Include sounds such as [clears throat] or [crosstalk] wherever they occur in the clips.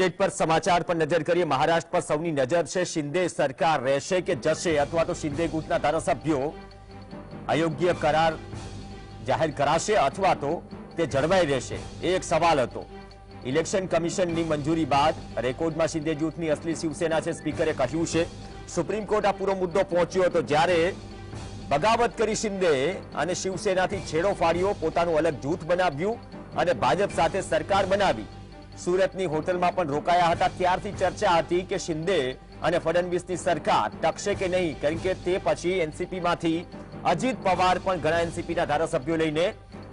Update પર સમાચાર પર નજર કરીએ. મહારાષ્ટ્ર પર સૌની નજર છે. શિંદે સરકાર રહેશે કે જશે? અથવા તો શિંદે ગુટના ધારાસભ્યો અયોગ્ય કરાર જાહેર કરાશે અથવા તો તે જળવાઈ રહેશે? એ એક સવાલ હતો. ઇલેક્શન કમિશનની મંજૂરી બાદ રેકોર્ડમાં શિંદે જૂથની અસલી શિવસેના છે. સ્પીકરે કહ્યું છે, સુપ્રીમ કોર્ટ આ પૂરો મુદ્દો પહોંચ્યો હતો જ્યારે બગાવત કરી શિંદે અને શિવસેનાથી છેડો ફાડ્યો, પોતાનું અલગ જૂથ બનાવ્યું અને ભાજપ સાથે સરકાર બનાવી. સુરતની હોટલમાં પણ રોકાયા હતા. ત્યારથી ચર્ચા હતી કે શિંદે અને ફડણવીસની સરકાર ટકશે કે નહીં કારણ કે તે પછી એનસીપીમાંથી અજીત પવાર પણ ઘણા એનસીપીના ધારાસભ્યો લઈને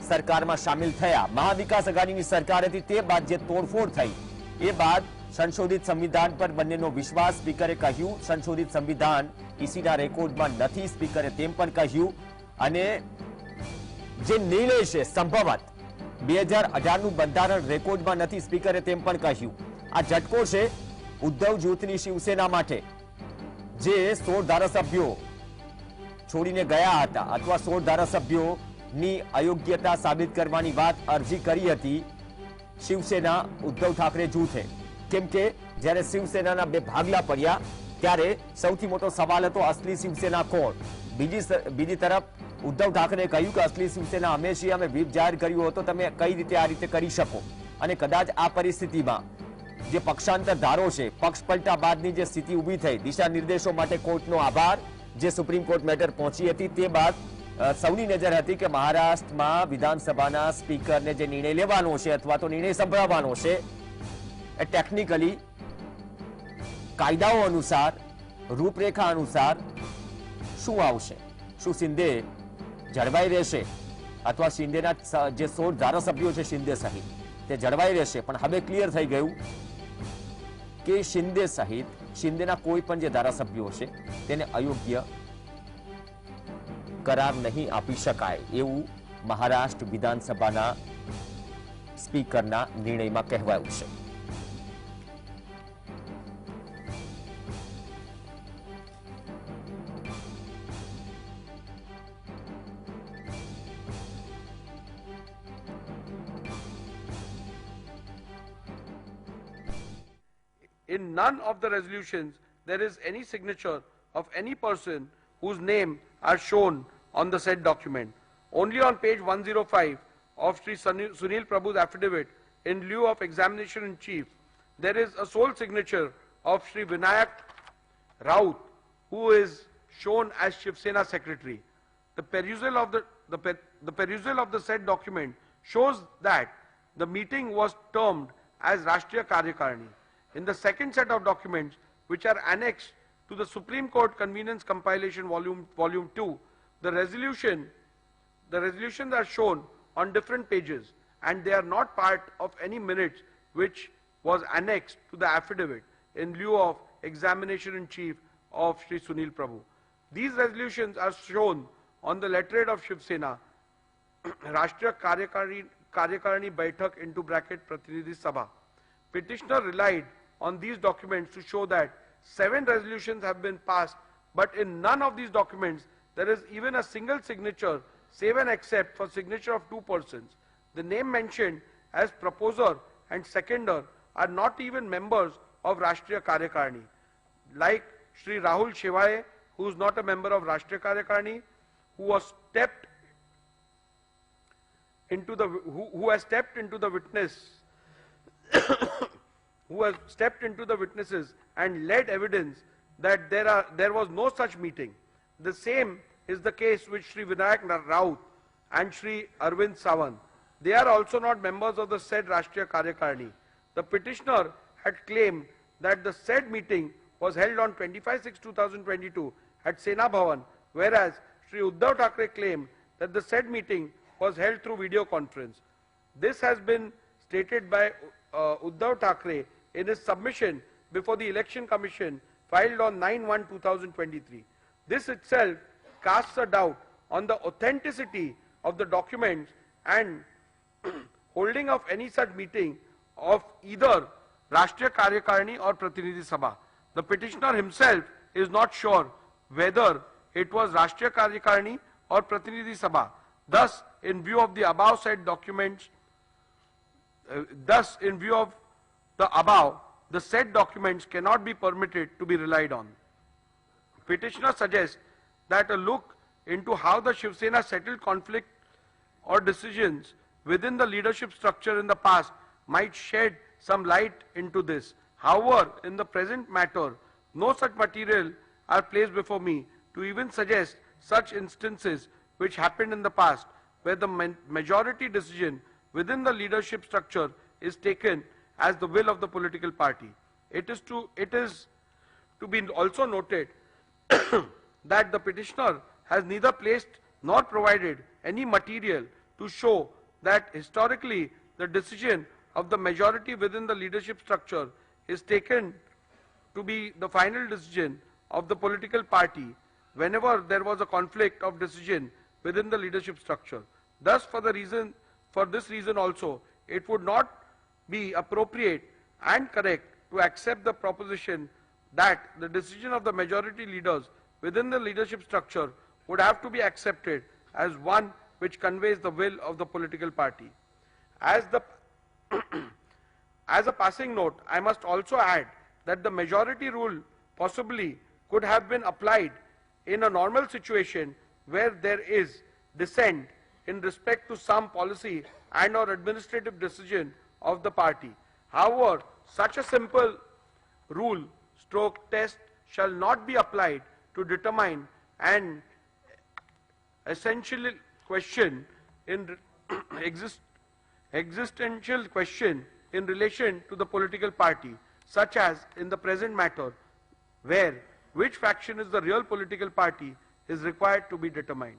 સરકારમાં સામેલ થયા. મહાવિકાસ અઘાડીની સરકાર હતી તે બાદ જે તોડફોડ થઈ, એ બાદ સંશોધિત સંવિધાન પર બંનેનો વિશ્વાસ સ્પીકરે કહ્યું. સંશોધિત સંવિધાન ઈસીના રેકોર્ડમાં નથી સ્પીકરે તેમ પણ કહ્યું. અને જે નિર્ણય છે, સંભવત બે હજાર અઢારનું બંધારણ રેકોર્ડમાં નથી સ્પીકરે તેમ પણ કહ્યું. આ ઝટકો છે ઉદ્ધવ જૂથની શિવસેના માટે, જે સોળ ધારાસભ્યો છોડીને ગયા હતા અથવા સોળ ધારાસભ્યોની અયોગ્યતા સાબિત કરવાની વાત અરજી કરી હતી શિવસેના ઉદ્ધવ ઠાકરે જૂથે. કેમ કે જ્યારે શિવસેનાના બે ભાગલા પડ્યા, ત્યારે સૌથી મોટો સવાલ હતો અસલી શિવસેના કોણ? બીજી સ- બીજી તરફ ઉદ્ધવ ઠાકરે કહ્યું કે અસલી શિવસેના અમે છીએ અમે વ્હીપ જાહેર કર્યું હતો તમે કઈ રીતે આ રીતે કરી શકો? અને કદાચ આ પરિસ્થિતિમાં જે પક્ષાંતર ધારો છે પક્ષ પલટા બાદની જે સ્થિતિ ઊભી થઈ દિશા નિર્દેશો માટે કોર્ટનો આભાર જે સુપ્રીમ કોર્ટ મેટર પહોંચી હતી તે બાદ અ, સૌની નજર હતી કે મહારાષ્ટ્રમાં વિધાનસભાના સ્પીકરને જે નિર્ણય લેવાનો છે અથવા તો નિર્ણય સંભળાવવાનો છે એ ટેકનિકલી કાયદાઓ અનુસાર રૂપરેખા અનુસાર શું આવશે? શું શિંદે જળવાઈ રહેશે. અથવા શિંદેના જે સોળ ધારાસભ્યો છે શિંદે સહિત, તે જળવાઈ રહેશે. પણ હવે ક્લિયર થઈ ગયું કે શિંદે સહિત, શિંદેના કોઈ પણ જે ધારાસભ્યો છે તેને અયોગ્ય કરાર નહીં આપી શકાય એવું મહારાષ્ટ્ર વિધાનસભાના સ્પીકરના નિર્ણયમાં કહેવાયું છે. None of the resolutions there is any signature of any person whose name are shown on the said document. Only on page 105 of Sri Sunil Prabhu's affidavit in lieu of examination in chief, there is a sole signature of Sri Vinayak Raut, who is shown as Shiv Sena secretary. The perusal of the, the, per- the perusal of the said document shows that the meeting was termed as Rashtriya Karyakarani. In the second set of documents, which are annexed to the Supreme Court Convenience Compilation Volume, Volume 2, the resolution, the resolutions are shown on different pages and they are not part of any minutes which was annexed to the affidavit in lieu of examination in chief of Sri Sunil Prabhu. These resolutions are shown on the letterhead of Shiv Sena, [clears throat] Rashtriya Karyakarani, Karyakarani Baitak into bracket Pratinidhi Sabha. Petitioner relied on these documents to show that seven resolutions have been passed, but in none of these documents there is even a single signature, save and except for signature of two persons. The name mentioned as proposer and seconder are not even members of Rashtriya Karyakarani. Like Sri Rahul Shivaye, who is not a member of Rashtriya Karyakarani, who was stepped into the who, who has stepped into the witness who has stepped into the witnesses and led evidence that there are there was no such meeting the same is the case with Sri Vinayak Raut and Sri Arvind Savan. they are also not members of the said Rashtriya Karyakarani the petitioner had claimed that the said meeting was held on 25 6 2022 at Sena Bhavan whereas Sri Uddhav Thackeray claimed that the said meeting was held through video conference. This has been stated by uh, Uddhav Thackeray in his submission before the Election Commission filed on 9-1-2023. This itself casts a doubt on the authenticity of the documents and [clears throat] holding of any such meeting of either Rashtriya Karyakarani or Pratinidhi Sabha. The petitioner himself is not sure whether it was Rashtriya Karyakarani or Pratinidhi Sabha. Thus, in view of the above said documents, uh, thus, in view of the above, the said documents cannot be permitted to be relied on. Petitioner suggests that a look into how the Shiv Sena settled conflict or decisions within the leadership structure in the past might shed some light into this. However, in the present matter, no such material are placed before me to even suggest such instances which happened in the past where the majority decision within the leadership structure is taken as the will of the political party. It is to, it is to be also noted [coughs] that the petitioner has neither placed nor provided any material to show that historically the decision of the majority within the leadership structure is taken to be the final decision of the political party whenever there was a conflict of decision within the leadership structure. Thus, for the reason, for this reason also, it would not be appropriate and correct to accept the proposition that the decision of the majority leaders within the leadership structure would have to be accepted as one which conveys the will of the political party. As the [clears throat] as a passing note, I must also add that the majority rule possibly could have been applied in a normal situation where there is dissent in respect to some policy and or administrative decision of the party. However, such a simple rule stroke test shall not be applied to determine an essential question in [clears throat] exist, existential question in relation to the political party, such as in the present matter, where which faction is the real political party is required to be determined.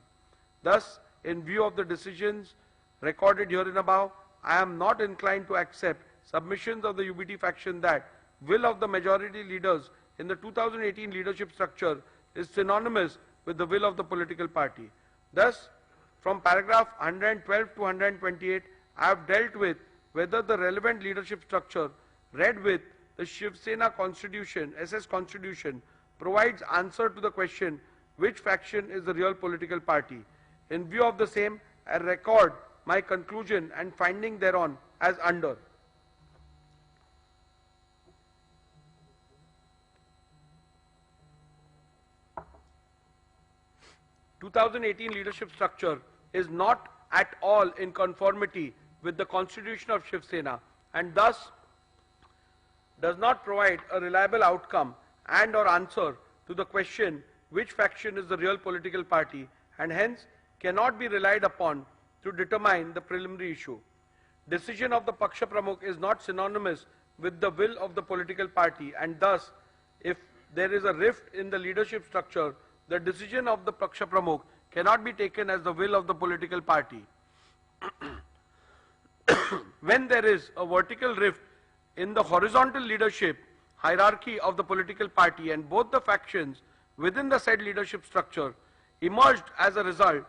Thus, in view of the decisions recorded herein above, I am not inclined to accept submissions of the UBT faction that will of the majority leaders in the 2018 leadership structure is synonymous with the will of the political party. Thus, from paragraph 112 to 128, I have dealt with whether the relevant leadership structure read with the Shiv Sena constitution, SS constitution, provides answer to the question which faction is the real political party. In view of the same, I record my conclusion and finding thereon as under. 2018 leadership structure is not at all in conformity with the constitution of Shiv Sena and thus does not provide a reliable outcome and or answer to the question which faction is the real political party and hence cannot be relied upon to determine the preliminary issue. Decision of the Paksha Pramukh is not synonymous with the will of the political party and thus if there is a rift in the leadership structure, the decision of the Paksha Pramukh cannot be taken as the will of the political party. [coughs] when there is a vertical rift in the horizontal leadership hierarchy of the political party and both the factions within the said leadership structure emerged as a result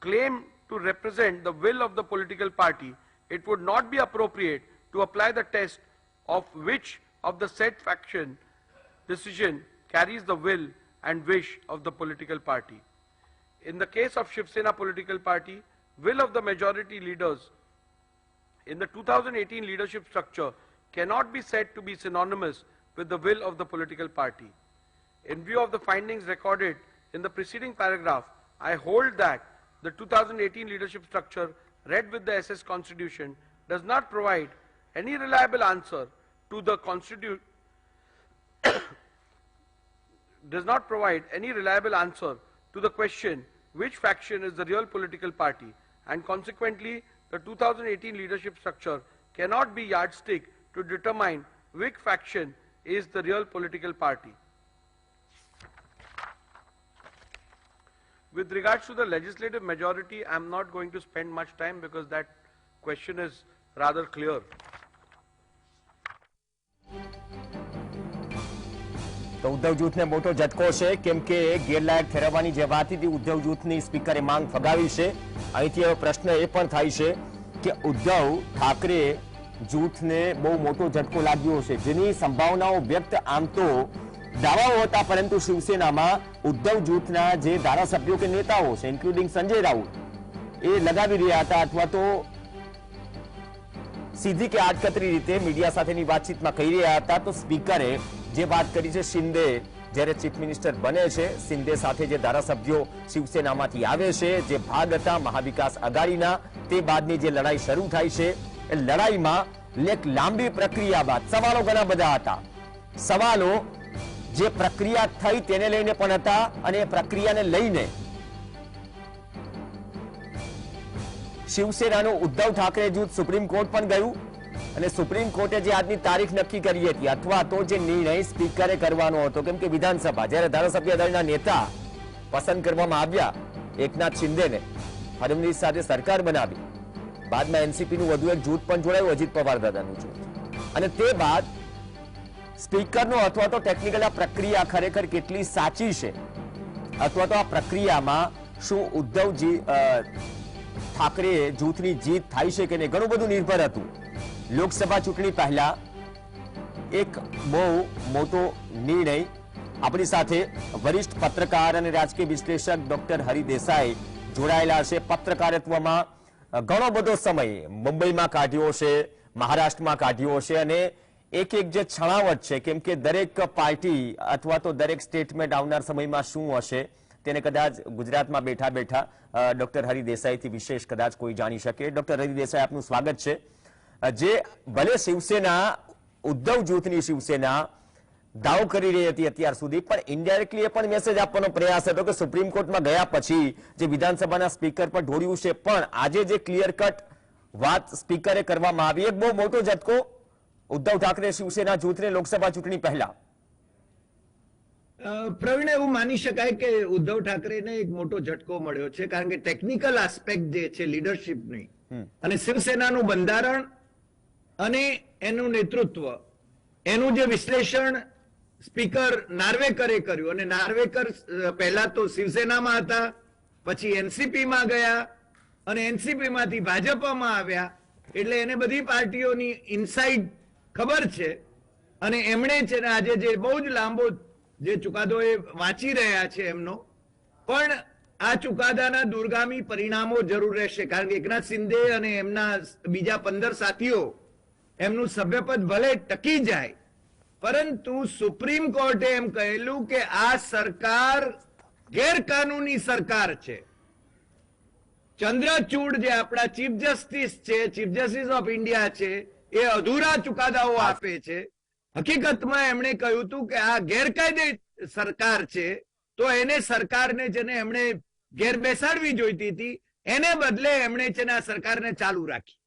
claim to represent the will of the political party, it would not be appropriate to apply the test of which of the said faction decision carries the will and wish of the political party. In the case of Shiv Sena political party, will of the majority leaders in the 2018 leadership structure cannot be said to be synonymous with the will of the political party. In view of the findings recorded in the preceding paragraph, I hold that the 2018 leadership structure read with the SS Constitution does not provide any reliable answer to the [coughs] does not provide any reliable answer to the question which faction is the real political party and consequently the 2018 leadership structure cannot be yardstick to determine which faction is the real political party. With regards to the legislative majority, I'm not going to spend much time because that question is rather clear. તો ઉદ્ધવ જૂથને મોટો ઝટકો છે કેમ કે ગેરલાયક ઠેરવવાની જે વાત હતી ઉદ્ધવ જૂથની સ્પીકરે માંગ ફગાવી છે અહીંથી હવે પ્રશ્ન એ પણ થાય છે કે ઉદ્ધવ ઠાકરે જૂથને બહુ મોટો ઝટકો લાગ્યો છે જેની સંભાવનાઓ વ્યક્ત આમ તો દાવાઓ હતા, પરંતુ શિવસેનામાં ઉદ્ધવ જૂથના જે ધારાસભ્યો કે નેતાઓ છે ઇન્ક્લુડિંગ સંજય રાઉત એ લગાવી રહ્યા હતા અથવા તો સીધી કે આડકતરી રીતે મીડિયા સાથેની વાતચીતમાં કહી રહ્યા હતા. તો સ્પીકરે જે વાત કરી છે, શિંદે જ્યારે ચીફ મિનિસ્ટર બને છે, શિંદે સાથે જે ધારાસભ્યો શિવસેનામાંથી આવે છે, જે ભાગ હતા મહાવિકાસ અઘાડીના તે બાદની જે લડાઈ શરૂ થાય છે, એ લડાઈમાં એક લાંબી પ્રક્રિયા બાદ સવાલો ઘણા બધા હતા. સવાલો જે પ્રક્રિયા થઈ તેને લઈને પણ હતા અને પ્રક્રિયાને લઈને શિવસેનાનું ઉદ્ધવ ઠાકરે જૂથ સુપ્રીમ કોર્ટ પણ ગયું. અને સુપ્રીમ કોર્ટે જે આજની તારીખ નક્કી કરી હતી, અથવા તો જે નિર્ણય સ્પીકરે કરવાનો હતો, કેમ કે વિધાનસભા, જ્યારે ધારાસભ્ય દળના નેતા પસંદ કરવામાં આવ્યા, એકનાથ શિંદેને ફડણવીસ સાથે સરકાર બનાવી. બાદમાં એનસીપી નું વધુ એક જૂથ પણ જોડાયું, અજીત પવાર દાદાનું જૂથ. અને તે બાદ સ્પીકરનો અથવા તો ટેકનિકલ આ પ્રક્રિયા ખરેખર કેટલી સાચી છે? અથવા તો આ પ્રક્રિયામાં શું ઉદ્ધવજી ઠાકરે જૂથની જીત થાય છે કે નહીં? ઘણું બધું નિર્ભર હતું. લોકસભા ચૂંટણી પહેલા એક બહુ મોટો નિર્ણય આપણી સાથે વરિષ્ઠ પત્રકાર અને રાજકીય વિશ્લેષક ડોક્ટર હરિ દેસાઈ જોડાયેલા છે પત્રકારત્વમાં. ઘણો બધો સમય મુંબઈમાં કાઢ્યો છે મહારાષ્ટ્રમાં કાઢ્યો છે અને એક એક જે છણાવટ છે, કેમ કે દરેક પાર્ટી અથવા તો દરેક સ્ટેટમેન્ટ આવનાર સમયમાં શું હશે, તેને કદાચ ગુજરાતમાં બેઠા બેઠા ડોક્ટર હરિદેસાઈથી વિશેષ કદાચ કોઈ જાણી શકે. ડોક્ટર હરિદેસાઈ આપનું સ્વાગત છે. જે ભલે શિવસેના, ઉદ્ધવ જૂથની શિવસેના દાવ કરી રહી હતી અત્યાર સુધી, પણ ઇન્ડાયરેક્ટલી એ પણ મેસેજ આપવાનો પ્રયાસ હતો કે સુપ્રીમ કોર્ટમાં ગયા પછી જે વિધાનસભાના સ્પીકર પર ઢોળ્યું છે, પણ આજે જે ક્લિયર કટ વાત સ્પીકરે કરવામાં આવી એક બહુ મોટો ઝટકો ઉદ્ધવ ઠાકરે શિવસેના જૂથને લોકસભા ચૂંટણી પહેલા પ્રવીણ એવું માની શકાય કે ઉદ્ધવ ઠાકરેને એક મોટો ઝટકો મળ્યો છે કારણ કે ટેકનિકલ આસ્પેક્ટ જે છે લીડરશીપની અને શિવસેનાનું બંધારણ અને એનું નેતૃત્વ એનું જે વિશ્લેષણ સ્પીકર નાર્વેકરે કર્યું અને નાર્વેકર પહેલા તો શિવસેનામાં હતા પછી એનસીપી માં ગયા અને એનસીપી માંથી ભાજપમાં આવ્યા એટલે એને બધી પાર્ટીઓની ઇનસાઇડ ખબર છે. અને એમણે છે ને આજે જે બહુ જ લાંબો જે ચુકાદો એ વાંચી રહ્યા છે એમનો. પણ આ ચુકાદાના દુર્ગામી પરિણામો જરૂર રહેશે. કારણ કે એકનાથ શિંદે અને એમના બીજા પંદર સાથીઓ એમનું સભ્યપદ ભલે ટકી જાય, પરંતુ સુપ્રીમ કોર્ટે એમ કહેલું કે આ સરકાર ગેરકાનૂની સરકાર છે. ચંદ્રચૂડ જે આપણા ચીફ જસ્ટિસ છે, ચીફ જસ્ટિસ ઓફ ઇન્ડિયા છે એ અધૂરા ચુકાદાઓ આપે છે. હકીકતમાં એમણે કહ્યું હતું કે આ ગેરકાયદે સરકાર છે તો એને સરકારને જેને એમણે ઘેર બેસાડવી જોઈતી હતી. એને બદલે એમણે છે ને આ સરકારને ચાલુ રાખી.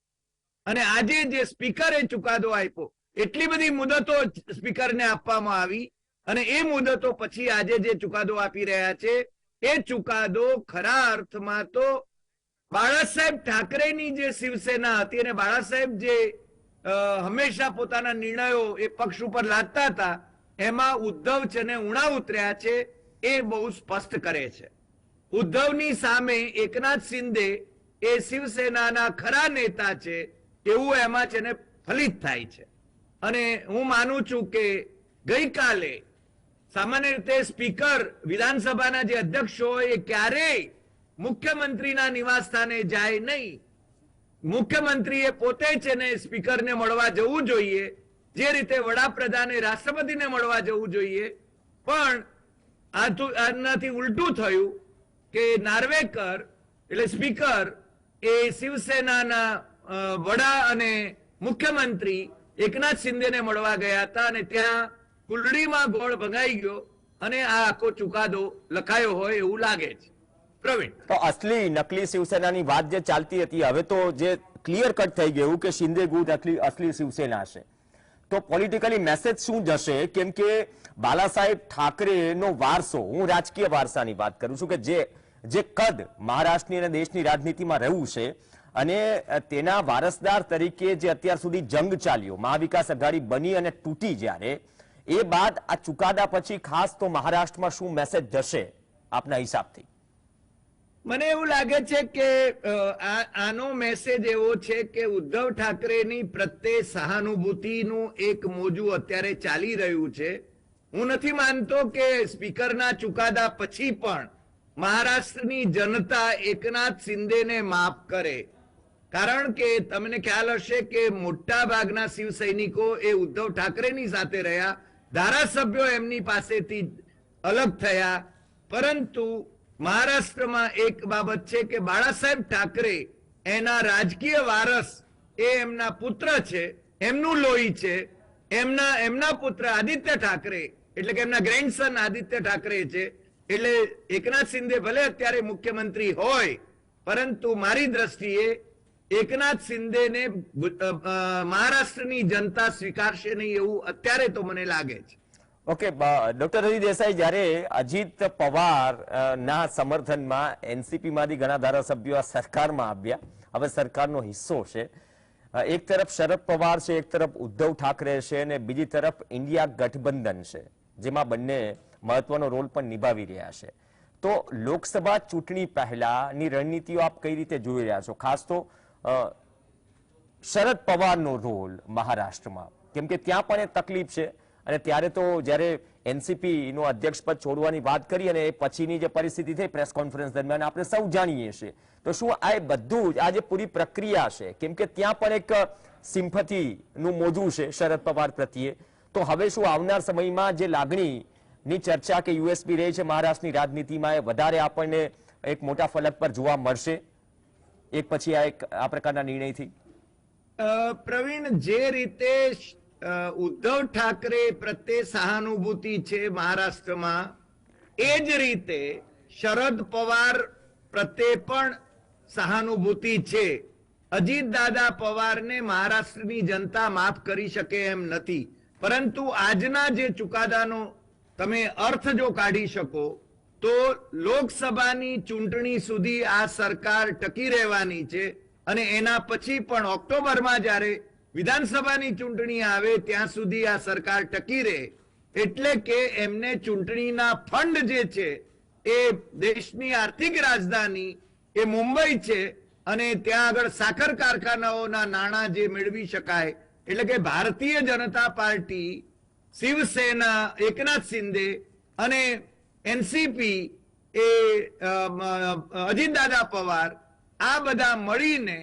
અને આજે જે સ્પીકરે ચુકાદો આપ્યો એટલી બધી મુદતો સ્પીકરને આપવામાં આવી. અને એ મુદતો પછી આજે જે ચુકાદો આપી રહ્યા છે એ ચુકાદો ખરા અર્થમાં તો બાળા સાહેબ ઠાકરેની જે શિવસેના હતી અને બાળા સાહેબ જે હંમેશા પોતાના નિર્ણયો એ પક્ષ ઉપર લાદતા હતા. એમાં ઉદ્ધવ છે ને ઉણા ઉતર્યા છે, એ બહુ સ્પષ્ટ કરે છે. ઉદ્ધવની સામે એકનાથ શિંદે એ શિવસેનાના ખરા નેતા છે, એવું એમાં છે ને ફલિત થાય છે. અને હું માનું છું કે ગઈકાલે સામાન્ય રીતે સ્પીકર વિધાનસભાના જે અધ્યક્ષ હોય એ ક્યારેય મુખ્યમંત્રીના નિવાસ સ્થાને જાય નહીં. મુખ્યમંત્રીએ પોતે છે ને સ્પીકરને મળવા જવું જોઈએ, જે રીતે વડાપ્રધાને રાષ્ટ્રપતિને મળવા જવું જોઈએ. પણ આનાથી ઉલટું થયું કે નાર્વેકર, એટલે સ્પીકર, એ શિવસેનાના વડા અને મુખ્યમંત્રી એકનાથ શિંદેને મળવા ગયા હતા અને ત્યાં કુલડીમાં ગોળ ભગાઈ ગયો અને આ આખો ચુકાદો લખાયો હોય એવું લાગે છે. તો અસલી નકલી શિવસેનાની વાત જે ચાલતી હતી, હવે તો જે ક્લિયર કટ થઈ ગયું કે શિંદે ગુટ અસલી અસલી શિવસેના છે. તો પોલિટિકલી મેસેજ શું જશે? કેમ કે બાલાસાહેબ ઠાકરેનો વારસો, હું રાજકીય વારસાની વાત કરું છું કે જે જે કદ મહારાષ્ટ્રની અને દેશની રાજનીતિમાં રહ્યું છે અને તેના વારસદાર તરીકે જે અત્યાર સુધી જંગ ચાલ્યો, મહાવિકાસ અઘાડી બની અને તૂટી જ્યારે, એ બાદ આ ચુકાદા પછી ખાસ તો મહારાષ્ટ્રમાં શું મેસેજ જશે આપના હિસાબથી? મને એવું લાગે છે કે આનો મેસેજ એવો છે કે ઉદ્ધવ ઠાકરેની પ્રત્યે સહાનુભૂતિનું એક મોજું અત્યારે ચાલી રહ્યું છે. હું નથી માનતો કે સ્પીકરના ચુકાદા પછી પણ મહારાષ્ટ્રની જનતા એકનાથ શિંદેને માફ કરે. કારણ કે તમને ખ્યાલ હશે કે મોટા ભાગના શિવ સૈનિકો એ ઉદ્ધવ ઠાકરેની સાથે રહ્યા. ધારાસભ્યો એમની પાસેથી અલગ થયા. પરંતુ મહારાષ્ટ્રમાં એક બાબત છે કે બાળા સાહેબ ઠાકરે એના રાજકીય વારસ એ એમના પુત્ર છે, એમનું લોહી છે, એમના એમના પુત્ર આદિત્ય ઠાકરે, એટલે કે એમના ગ્રેન્ડસન આદિત્ય ઠાકરે છે, એટલે એકનાથ શિંદે ભલે અત્યારે મુખ્યમંત્રી હોય, પરંતુ મારી દ્રષ્ટિએ એકનાથ શિંદેને મહારાષ્ટ્રની જનતા સ્વીકારશે નહીં એવું અત્યારે તો મને લાગે છે. ઓકે ડોક્ટર રવિ દેસાઈ જ્યારે અજીત પવાર ના સમર્થનમાં એનસીપીમાંથી ઘણા ધારાસભ્યો આ સરકારમાં આવ્યા, હવે સરકારનો હિસ્સો છે. એક તરફ શરદ પવાર છે, એક તરફ ઉદ્ધવ ઠાકરે છે અને બીજી તરફ ઇન્ડિયા ગઠબંધન છે, જેમાં બંને મહત્વનો રોલ પણ નિભાવી રહ્યા છે. તો લોકસભા ચૂંટણી પહેલાની રણનીતિઓ આપ કઈ રીતે જોઈ રહ્યા છો? ખાસ તો શરદ પવારનો રોલ મહારાષ્ટ્રમાં. કેમ કે ત્યાં પણ એ તકલીફ છે. અને ત્યારે તો જ્યારે એનસીપી નો અધ્યક્ષ પદ છોડવાની વાત કરી અને પછીની જે પરિસ્થિતિ થઈ પ્રેસ કોન્ફરન્સ દરમિયાન આપણે સૌ જાણીએ છીએ. તો શું આ બધું જ, આ જે પૂરી પ્રક્રિયા છે, કેમ કે ત્યાં પણ એક સિમ્પથી નું મોજું છે શરદ પવાર પ્રત્યે, તો હવે શું આવનાર સમયમાં જે લાગણી ની ચર્ચા કે યુએસપી રહી છે મહારાષ્ટ્રની રાજનીતિમાં એ વધારે આપણને એક મોટા ફલક પર જોવા મળશે? એક પછી આ એક, આ પ્રકારના નિર્ણયથી. પ્રવીણ, જે રીતે ઉદ્ધવ ઠાકરે પ્રત્યે સહાનુભૂતિ છે મહારાષ્ટ્રમાં. એ જ રીતે શરદ પવાર પ્રત્યે પણ સહાનુભૂતિ છે. અજીત દાદા પવારને મહારાષ્ટ્રની જનતા માફ કરી શકે એમ નથી. પરંતુ આજના જે ચુકાદાનો તમે અર્થ જો કાઢી શકો, તો લોકસભાની ચૂંટણી સુધી આ સરકાર ટકી રહેવાની છે અને એના પછી પણ ઓક્ટોબરમાં જ્યારે વિધાનસભાની ચૂંટણી આવે ત્યાં સુધી આ સરકાર ટકી રહે. એટલે કે એમને ચૂંટણીના ફંડ જે છે, એ દેશની આર્થિક રાજધાની, એ મુંબઈ છે અને ત્યાં આગળ સાખર કારખાનાઓના નાણાં જે મેળવી શકાય. એટલે કે ભારતીય જનતા પાર્ટી, શિવસેના, એકનાથ શિંદે અને એનસીપી, એ અજીત દાદા પવાર, આ બધા મળીને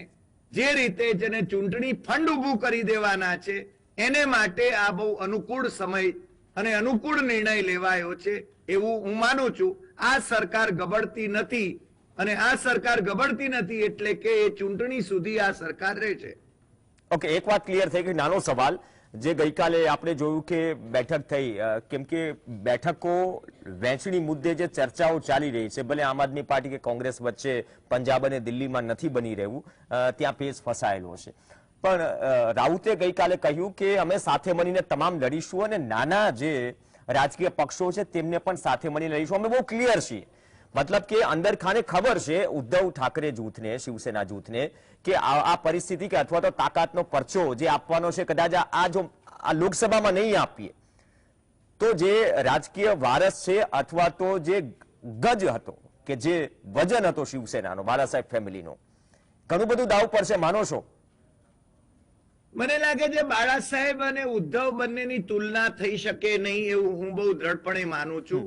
જે રીતે જેને ચૂંટણી ફંડ ઊભું કરી દેવાના છે, એને માટે આ બહુ અનુકૂળ સમય અને અનુકૂળ નિર્ણય લેવાયો છે એવું હું માનું છું. આ સરકાર ગબડતી નથી અને આ સરકાર ગબડતી નથી એટલે કે એ ચૂંટણી સુધી આ સરકાર રહે છે. ઓકે, એક વાત ક્લિયર થઈ ગઈ. નાનો સવાલ. જે ગઈકાલે આપણે જોયું કે બેઠક થઈ કેમ કે બેઠકો વહેંચણી મુદ્દે જે ચર્ચાઓ ચાલી રહી છે, ભલે આમ આદમી પાર્ટી કે કોંગ્રેસ વચ્ચે પંજાબ અને દિલ્હીમાં નથી બની રહેવું ત્યાં પેજ ફસાયેલો છે. પણ રાઉતે ગઈકાલે કહ્યું કે અમે સાથે મળીને તમામ લડીશું અને નાના જે રાજકીય પક્ષો છે તેમને પણ સાથે મળીને લડીશું. અમે બહુ ક્લિયર છીએ. મતલબ કે અંદર ખાને ખબર છે ઉદ્ધવ ઠાકરે જૂથને શિવસેના જૂથને કે આ પરિસ્થિતિ કે અથવા તો તાકાતનો પરચો જે આપવાનો છે કદાચ આ- આ જો આ લોકસભામાં નહીં આપીએ તો જે રાજકીય વારસ છે અથવા તો જે ગજ હતો કે જે વજન હતો શિવસેનાનો બાળા સાહેબ ફેમિલીનો ઘણું બધું દાવ પડશે માનો છો? મને લાગે છે બાળા સાહેબ અને ઉદ્ધવ બંનેની તુલના થઈ શકે નહીં એવું હું બહુ દ્રઢપણે માનું છું.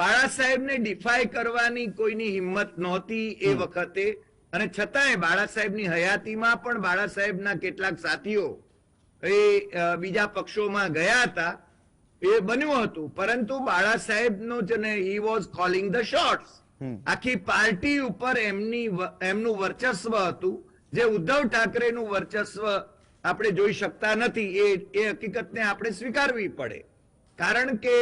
બાળા સાહેબને ડિફાય કરવાની કોઈની હિંમત નહોતી એ વખતે. અને છતાંય બાળા સાહેબની હયાતીમાં પણ બાળા સાહેબના કેટલાક સાથીઓ એ બીજા પક્ષોમાં ગયા હતા. એ બન્યું હતું. પરંતુ બાળા સાહેબનો છે ને he was calling the shots આખી પાર્ટી ઉપર એમની એમનું વર્ચસ્વ હતું. જે ઉદ્ધવ ઠાકરેનું વર્ચસ્વ આપણે જોઈ શકતા નથી. એ એ હકીકતને આપણે સ્વીકારવી પડે. કારણ કે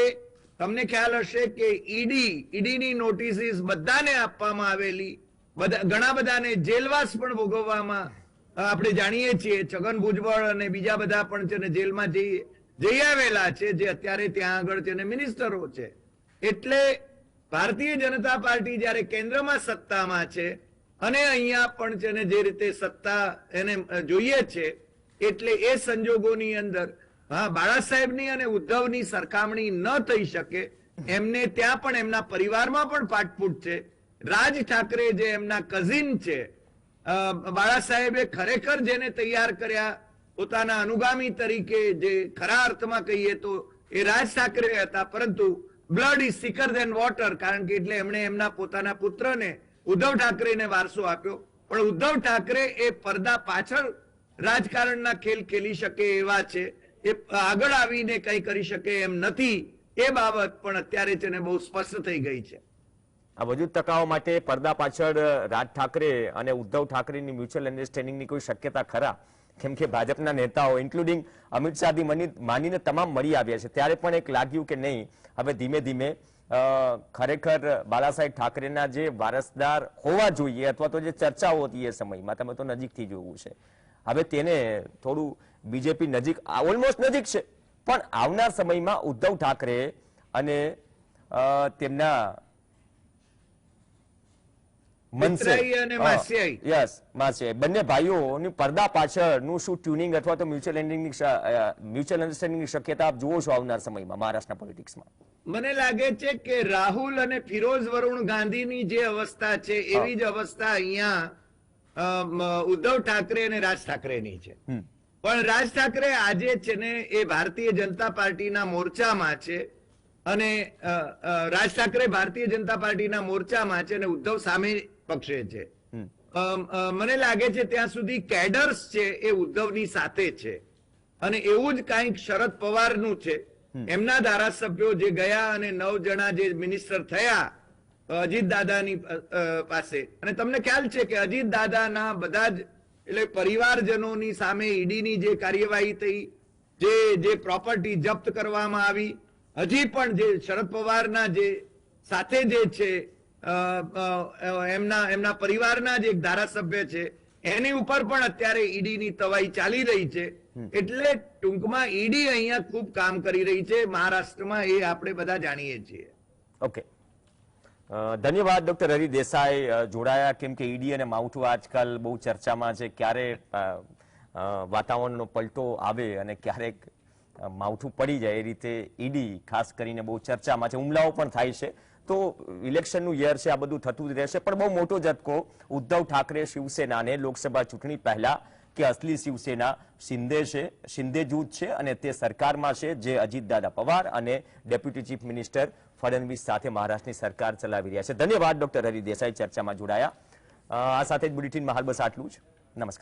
તમને ખ્યાલ હશે કે ઈડી, ઈડીની નોટિસીસ બધાને આપવામાં આવેલી. બધા, ઘણા બધાને જેલવાસ પણ ભોગવવામાં આપણે જાણીએ છીએ. છગન ભુજબળ અને બીજા બધા પણ છે ને જેલમાં જઈ જઈ આવેલા છે, જે અત્યારે ત્યાં આગળ છે ને મિનિસ્ટરો છે. એટલે ભારતીય જનતા પાર્ટી જ્યારે કેન્દ્રમાં સત્તામાં છે, અને અહીંયા પણ છે ને જે રીતે સત્તા એને જોઈએ છે, એટલે એ સંજોગોની અંદર બાળા સાહેબની અને ઉદ્ધવની સરખામણી ન થઈ શકે, એમને ત્યાં પણ એમના પરિવારમાં પણ પાટપૂટ છે. રાજ ઠાકરે જે એમના કઝિન છે બાળા સાહેબે ખરેખર જેને તૈયાર કર્યા, પોતાના અનુગામી તરીકે જે ખરા અર્થમાં કહીએ તો એ રાજ ઠાકરે હતા, પરંતુ blood is thicker than water કારણ કે એટલે એમણે એમના પોતાના પુત્રને ઉદ્ધવ ઠાકરેને વારસો આપ્યો. પણ ઉદ્ધવ ઠાકરે એ પડદા પાછળ રાજકારણના ખેલ ખેલી શકે એવા છે. એ આગળ આવીને કંઈ કરી શકે એમ નથી, એ બાબત પણ અત્યારે છે ને બહુ સ્પષ્ટ થઈ ગઈ છે. આ વધુ ટકાવવા માટે પડદા પાછળ રાજ ઠાકરે અને ઉદ્ધવ ઠાકરેની મ્યુચ્યુઅલ અન્ડરસ્ટેન્ડિંગની કોઈ શક્યતા ખરા? કેમ કે ભાજપના નેતાઓ ઇન્ક્લુડિંગ અમિત શાહથી માનીને તમામ મળી આવ્યા છે. ત્યારે પણ એક લાગ્યું કે નહીં, હવે ધીમે ધીમે ખરેખર બાલાસાહેબ ઠાકરેના જે વારસદાર હોવા જોઈએ અથવા તો જે ચર્ચાઓ હતી એ સમયમાં, તમે તો નજીકથી જોવું છે હવે તેને થોડું બીજેપી નજીક ઓલમોસ્ટ નજીક છે. પણ આવનાર સમયમાં ઉદ્ધવ ઠાકરે અને તેમના. યસ માસિયાઈ. બંને ભાઈઓની પડદા પાછળનું શું ટ્યુનિંગ અથવા તો મ્યુચ્યુઅલ એન્ડિંગની મ્યુચ્યુઅલ અન્ડરસ્ટેન્ડિંગની શક્યતા આપ જુઓ છો આવનાર સમયમાં મહારાષ્ટ્રના પોલિટિક્સમાં. મને લાગે છે કે રાહુલ અને ફિરોઝ વરુણ ગાંધીની જે અવસ્થા છે એવી જ અવસ્થા અહીંયા ઉદ્ધવ ઠાકરે અને રાજ ઠાકરેની છે. પણ રાજ ઠાકરે આજે છે ને એ ભારતીય જનતા પાર્ટીના મોરચામાં છે અને રાજ ઠાકરે ભારતીય જનતા પાર્ટીના મોરચામાં છે અને ઉદ્ધવ સામે પક્ષે છે. મને લાગે છે ત્યાં સુધી કેડર્સ છે એ ઉદ્ધવની સાથે છે. અને એવું જ કાંઈક શરદ પવારનું છે. એમના ધારાસભ્યો જે ગયા અને નવ જણા જે મિનિસ્ટર થયા અજીત દાદાની પાસે. અને તમને ખ્યાલ છે કે અજીત દાદાના બધા જ એટલે પરિવારજનોની સામે ઈડીની જે કાર્યવાહી થઈ જે જે પ્રોપર્ટી જપ્ત કરવામાં આવી હજી પણ જે શરદ પવારના જે સાથે જે છે એમના એમના પરિવારના જે ધારાસભ્ય છે એની ઉપર પણ અત્યારે ઈડીની તવાઈ ચાલી રહી છે. એટલે ટૂંકમાં ઈડી અહીંયા ખૂબ કામ કરી રહી છે. મહારાષ્ટ્રમાં એ આપણે બધા જાણીએ છીએ. ઓકે ધન્યવાદ, ડોક્ટર હરી દેસાઈ જોડાયા. કેમ કે ઈડી અને માવઠું આજકાલ બહુ ચર્ચામાં છે ક્યારે વાતાવરણનો પલટો આવે અને ક્યારેક માવઠું પડી જાય એ રીતે ઈડી, ખાસ કરીને બહુ ચર્ચામાં છે. હુમલાઓ પણ થાય છે. તો ઇલેક્શનનું યર છે, આ બધું થતું જ રહેશે. પણ બહુ મોટો ઝટકો ઉદ્ધવ ઠાકરે શિવસેનાને લોકસભા ચૂંટણી પહેલા કે અસલી શિવસેના શિંદે છે, શિંદે જૂથ છે અને તે સરકારમાં છે, જે અજીતદાદા પવાર અને ડેપ્યુટી ચીફ મિનિસ્ટર ફડણવીસ સાથે મહારાષ્ટ્રની સરકાર ચલાવી રહ્યા છે. ધન્યવાદ ડોક્ટર હરિ દેસાઈ, ચર્ચામાં જોડાયા. આ સાથે જ બુલેટિનમાં હાલ બસ આટલું જ. નમસ્કાર.